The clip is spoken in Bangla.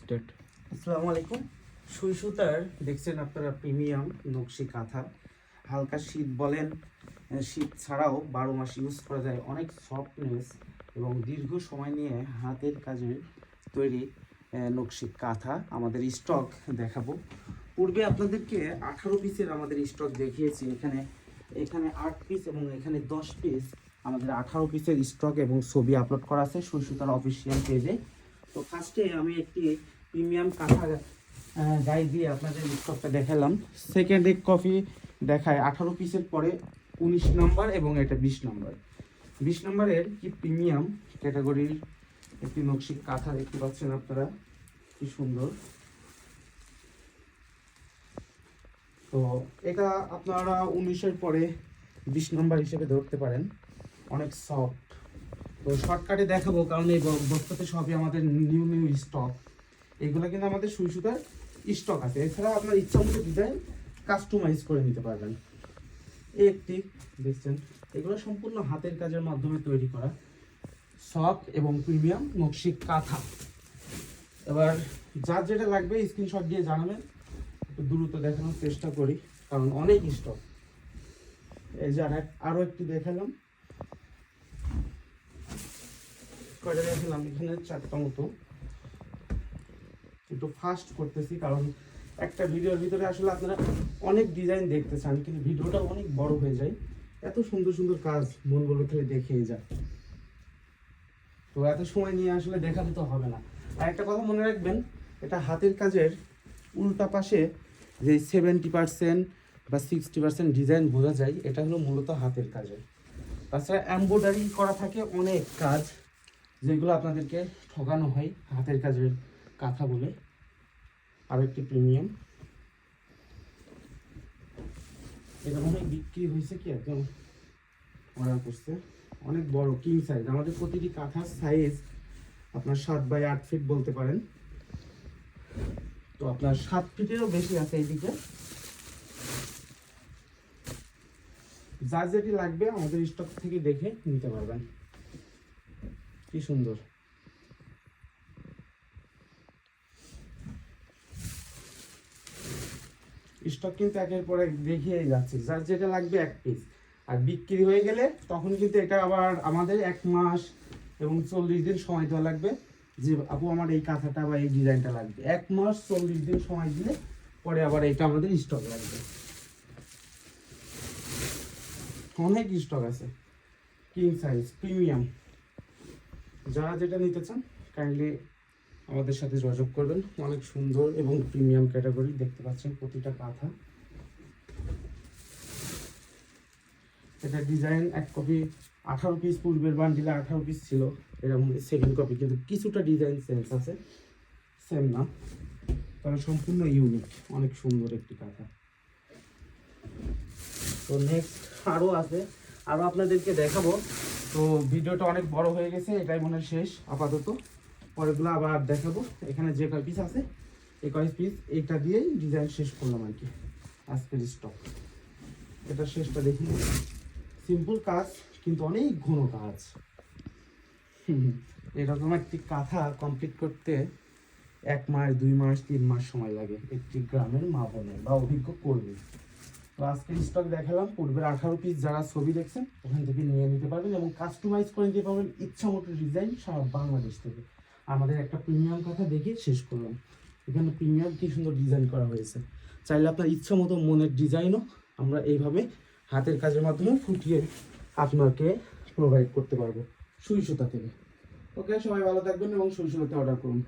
স্টার্ট আসসালামু আলাইকুম। সুই সুতার দেখছেন আপনারা প্রিমিয়াম নকশি কাঁথা। হালকা শীত বলেন শীত ছাড়াও বারো মাস ইউজ করা যায়। অনেক সফটনেস এবং দীর্ঘ সময় নিয়ে হাতের কাজের তৈরি নকশি কাঁথা আমাদের স্টক দেখাবো। পূর্বে আপনাদেরকে আঠারো পিসের আমাদের স্টক দেখিয়েছি। এখানে এখানে আট পিস এবং এখানে দশ পিস আমাদের আঠারো পিসের স্টক এবং ছবি আপলোড করা আছে সুই সুতার অফিসিয়াল পেজে। তো ফার্স্টে আমি একটি প্রিমিয়াম কাঁথা গায়ে দিয়ে আপনাদের স্টকটা দেখালাম। সেকেন্ড এক কপি দেখায় আঠারো পিসের পরে উনিশ নম্বর এবং এটা বিশ নম্বর বিশ নম্বরের কি প্রিমিয়াম ক্যাটাগরির একটি নকশি কাঁথা দেখতে পাচ্ছেন আপনারা? কি সুন্দর। তো এটা আপনারা উনিশের পরে বিশ নম্বর হিসেবে ধরতে পারেন। অনেক সফট তো শর্টকাটে দেখাবো, কারণ এই বস্তাতে সবই আমাদের নিউ নিউ স্টক এগুলো কিন্তু আমাদের সুই সুতার স্টক আছে। এছাড়া আপনার ইচ্ছা মতো ডিজাইন কাস্টমাইজ করে নিতে পারবেন। এই একটি, দেখছেন? এগুলো সম্পূর্ণ হাতের কাজের মাধ্যমে তৈরি করা। সফট এবং প্রিমিয়াম নকশি কাঁথা। এবার যার যেটা লাগবে স্ক্রিনশট দিয়ে জানাবেন। একটু দ্রুত দেখানোর চেষ্টা করি, কারণ অনেক স্টক এই যে আর এক- আরও একটি দেখালাম। কয়টা দেখালাম এখানে চারটা মতো। একটু ফাস্ট করতেছি, কারণ একটা ভিডিওর ভিতরে আসলে আপনারা অনেক ডিজাইন দেখতে চান, কিন্তু ভিডিওটা অনেক বড় হয়ে যায়। এত সুন্দর সুন্দর কাজ মন বলে থেকে দেখেই যায় তো এত সময় নিয়ে আসলে দেখাতে তো হবে না। আর একটা কথা মনে রাখবেন, এটা হাতের কাজের উল্টা পাশে যে সেভেন্টি পার্সেন্ট বা সিক্সটি পার্সেন্ট ডিজাইন বোঝা যায়, এটা হলো মূলত হাতের কাজের। তাছাড়া এমব্রয়ডারি করা থাকে অনেক কাজ। যেগুলো আপনাদেরকে ঠকানো হয় হাতের কাজের কাঁথা বলে। আর একটি প্রিমিয়াম। এটা মনে বিক্রি হয়েছে কি একদম অর্ডার করছে। অনেক বড়, কিং সাইজ আমাদের প্রতিটি কাঁথার সাইজ আপনার সাত বাই আট ফিট বলতে পারেন। তো আপনার সাত ফিটেরও বেশি আছে এইদিকে। যা যেটি লাগবে আমাদের স্টক থেকে দেখে নিতে পারবেন। কি সুন্দর। স্টক কিন্তু একের পর এক দেখিয়ে যাচ্ছে। যার যেটা লাগবে এক পিস আর বিক্রি হয়ে গেলে তখন কিন্তু এটা আবার আমাদের এক মাস এবং চল্লিশ দিন সময় দেওয়া লাগবে যে, আপু, আমার এই কাঁথাটা বা এই ডিজাইনটা লাগবে। এক মাস চল্লিশ দিন সময় দিলে পরে আবার এটা আমাদের স্টক লাগবে। অনেক স্টক আছে। কিং সাইজ প্রিমিয়াম যারা যেটা নিতে চান কাইন্ডলি আমাদের সাথে যোগাযোগ করবেন। অনেক সুন্দর এবং প্রিমিয়াম ক্যাটাগরি দেখতে পাচ্ছেন প্রতিটা কাঁথা। এটা ডিজাইন এক কপি আঠারো পিস পূর্বের বান্ডিলে আঠারো পিস ছিল। এরকম সেকেন্ড কপি কিন্তু কিছুটা ডিজাইন সেন্স আছে। সেম না। তবে সম্পূর্ণ ইউনিক অনেক সুন্দর একটি কাঁথা। তো নেক্সট আরও আছে। আরও আপনাদেরকে দেখাবো। তো ভিডিওটা অনেক বড় হয়ে গেছে, এটাই মনে হয় শেষ, আপাতত। পরেগুলো আবার দেখাবো। এখানে যে কয় পিস আছে, এই কয় পিস এইটা দিয়েই ডিজাইন শেষ করলাম আর কি। আজকের স্টক এটা শেষটা দেখি। সিম্পল কাজ, কিন্তু অনেক ঘন কাজ। এরকম একটি কাঁথা কমপ্লিট করতে এক মাস, দুই মাস, তিন মাস সময় লাগে। একটি গ্রামের মা বোনের বা অভিজ্ঞ কর্মী। তো স্টক দেখালাম পূর্বের আঠারো পিস যারা ছবি দেখছেন, ওখান থেকে নিয়ে নিতে পারবেন এবং কাস্টমাইজ করে নিতে পারবেন ইচ্ছা মতো ডিজাইন সারা বাংলাদেশ থেকে। আমাদের একটা প্রিমিয়াম কথা দেখে শেষ করলাম। এখানে প্রিমিয়াম কি সুন্দর ডিজাইন করা হয়েছে। চাইলে আপনার ইচ্ছা মতো মনের ডিজাইনও আমরা এইভাবে হাতের কাজের মাধ্যমে ফুটিয়ে আপনাকে প্রোভাইড করতে পারব। সুই সুতা থেকে। ওকে সবাই ভালো থাকবেন এবং সুই অর্ডার করুন।